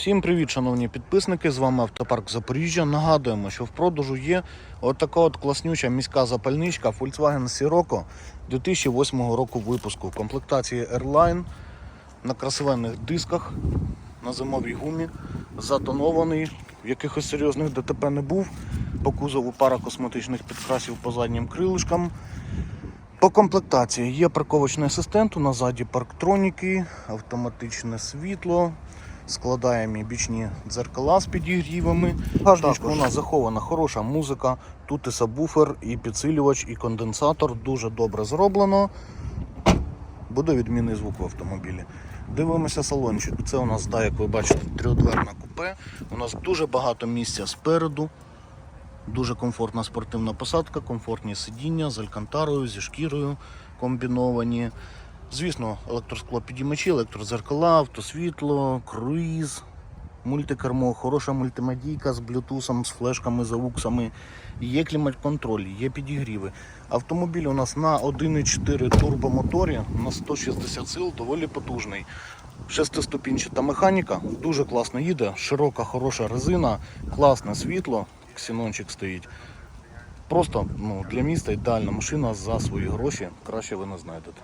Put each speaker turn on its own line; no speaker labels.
Всім привіт, шановні підписники! З вами Автопарк Запоріжжя. Нагадуємо, що в продажу є отака от класнюча міська запальничка Volkswagen Sirocco 2008 року випуску в комплектації Airline на красивенних дисках на зимовій гумі, затонований, в якихось серйозних ДТП не був. По кузову пара косметичних підкрасів по заднім крилишкам. По комплектації є парковочний асистент, у нас ззаді парктроніки, автоматичне світло, складаємо бічні дзеркала з підігрівами. Також у нас захована хороша музика, тут і сабвуфер, і підсилювач, і конденсатор. Дуже добре зроблено. Буде відмінний звук в автомобілі. Дивимося салончик. Це у нас, да, як ви бачите, трьохдверна купе. У нас дуже багато місця спереду. Дуже комфортна спортивна посадка, комфортні сидіння з алькантарою, зі шкірою комбіновані. Звісно, електросклопідіймачі, електрозеркала, автосвітло, круїз, мультикермо, хороша мультимедійка з блютусом, з флешками, зауксами. Є клімат-контроль, є підігріви. Автомобіль у нас на 1,4 турбомоторі на 160 сил, доволі потужний. Шестиступінчата механіка, дуже класно їде, широка, хороша резина, класне світло, ксенончик стоїть. Просто ну, для міста ідеальна машина за свої гроші, краще ви не знайдете.